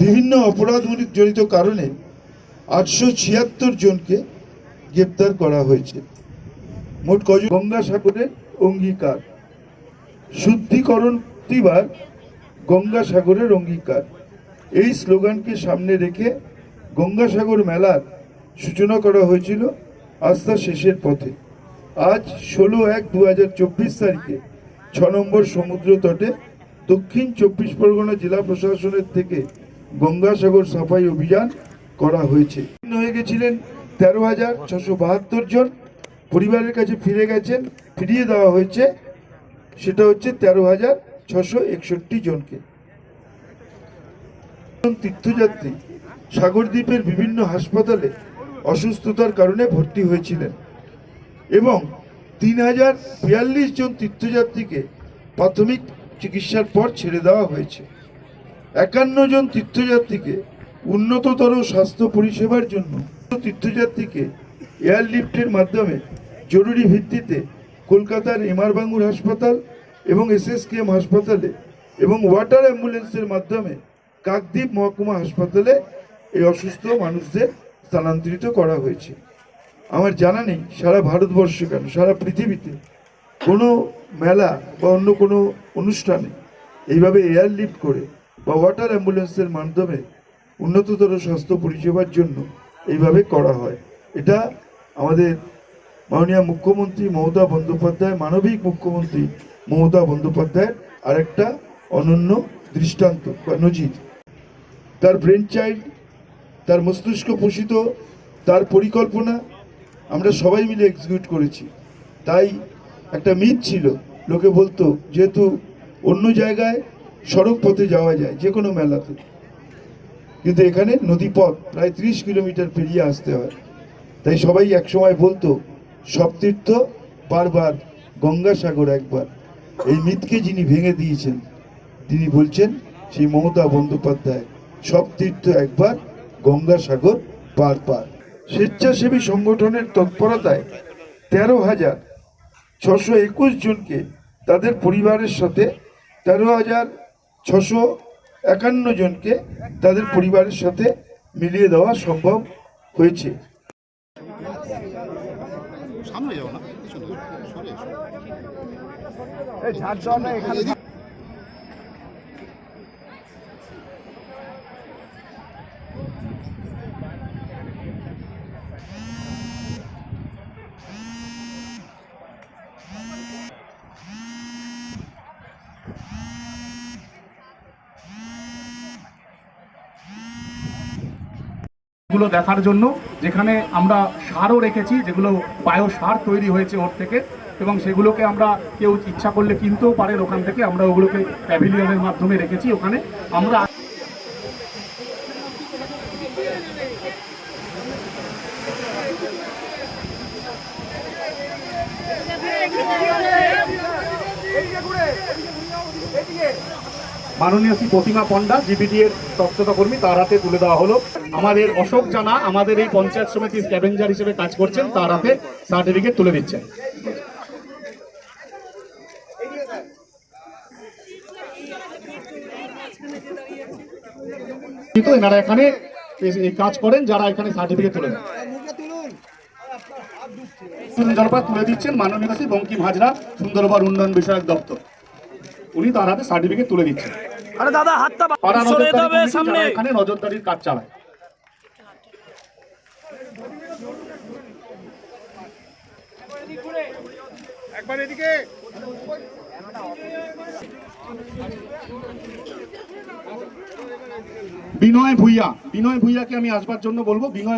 বিভিন্ন অপরাধমূলক জড়িত কারণে আটশো ছিয়াত্তর জনকে গ্রেপ্তার করা হয়েছে। মোট কজন? গঙ্গাসাগরের অঙ্গীকার। শুদ্ধিকরণ প্রতিবার গঙ্গাসাগরের অঙ্গীকার। এই স্লোগানকে সামনে রেখে গঙ্গাসাগর মেলার সূচনা করা হয়েছিল আস্থা শেষের পথে। আজ ষোলো এক দু তারিখে ছ নম্বর সমুদ্র তটে দক্ষিণ চব্বিশ পরগনা জেলা প্রশাসনের থেকে গঙ্গাসাগর সাফাই অভিযান করা হয়েছে। হয়ে গেছিলেন তেরো হাজার ছশো বাহাত্তর জন। পরিবারের কাছে ফিরে গেছেন, ফিরিয়ে দেওয়া হয়েছে সেটা হচ্ছে তেরো হাজার ছশো একষট্টি জনকে। তীর্থযাত্রী সাগরদ্বীপের বিভিন্ন হাসপাতালে অসুস্থতার কারণে ভর্তি হয়েছিলেন এবং তিন হাজার বিয়াল্লিশ জন তীর্থযাত্রীকে প্রাথমিক চিকিৎসার পর ছেড়ে দেওয়া হয়েছে। একান্ন জন তীর্থযাত্রীকে উন্নততর স্বাস্থ্য পরিষেবার জন্য তীর্থযাত্রীকে এয়ারলিফটের মাধ্যমে জরুরি ভিত্তিতে কলকাতার এমআর বাঙ্গুর হাসপাতাল এবং এসএসকেএম হাসপাতালে এবং ওয়াটার অ্যাম্বুলেন্সের মাধ্যমে কাকদ্বীপ মহকুমা হাসপাতালে এই অসুস্থ মানুষদের স্থানান্তরিত করা হয়েছে। আমার জানা নেই সারা ভারতবর্ষে কেন, সারা পৃথিবীতে কোনো মেলা বা অন্য কোনো অনুষ্ঠানে এইভাবে এয়ারলিফট করে বা ওয়াটার অ্যাম্বুলেন্সের মাধ্যমে উন্নততর স্বাস্থ্য পরিষেবার জন্য এইভাবে করা হয়। এটা আমাদের মাননীয় মুখ্যমন্ত্রী মমতা বন্দ্যোপাধ্যায়, মানবিক মুখ্যমন্ত্রী মমতা বন্দ্যোপাধ্যায়ের আরেকটা অনন্য দৃষ্টান্ত বা নজির। তার ব্রেন চাইল্ড তার মস্তিষ্ক পোষিত, তার পরিকল্পনা আমরা সবাই মিলে এক্সিকিউট করেছি। তাই একটা মিথ ছিল, লোকে বলতো যেহেতু অন্য জায়গায় সড়ক পথে যাওয়া যায় যে কোনো মেলাতে। কিন্তু এখানে নদীপথ প্রায় ত্রিশ কিলোমিটার পেরিয়ে আসতে হয়। তাই সবাই একসময় বলতো সব তীর্থ বারবার গঙ্গাসাগর একবার। এই মিথকে যিনি ভেঙে দিয়েছেন, তিনি বলছেন সেই মমতা বন্দ্যোপাধ্যায়, সব তীর্থ একবার গঙ্গাসাগর পার পার স্বেচ্ছাসেবী সংগঠনের তৎপরতায় তেরো হাজার ছশো একুশ জনকে তাদের পরিবারের সাথে তেরো হাজার ছশো একান্ন জনকে তাদের পরিবারের সাথে মিলিয়ে দেওয়া সম্ভব হয়েছে। গুলো দেখার জন্য যেখানে আমরা সারও রেখেছি যেগুলো বায়ো সার তৈরি হয়েছে ওর থেকে। এবং সেগুলোকে আমরা কেউ ইচ্ছা করলে কিনতেও পারেন ওখান থেকে আমরা ওগুলোকে প্যাভিলিয়নের মাধ্যমে রেখেছি, ওখানে আমরা মাননীয় শ্রী প্রতিমা পণ্ডা জিবিডি এর স্বচ্ছতা কর্মী, তার হাতে তুলে দেওয়া হলো। আমাদের অশোক জানা, আমাদের এই পঞ্চায়েত সমিতির স্ক্যাভেঞ্জার হিসেবে কাজ করছেন, তার হাতে সার্টিফিকেট তুলে দিচ্ছেন। এনারা এখানে এই- কাজ করেন যারা এখানে সার্টিফিকেট তুলে দেন সুন্দরবন তুলে দিচ্ছেন মাননীয় শ্রী বঙ্কিম হাজরা সুন্দরবন উন্নয়ন বিষয়ক দপ্তর। উনি তার হাতে সার্টিফিকেট তুলে দিচ্ছেন। আরে দাদা হাতটা সামনে। এখানে নজরদারির কাজ চালায়। বিনয় ভুইয়া বিনয় ভুইয়াকে আমি আসবার জন্য বলব। বিনয়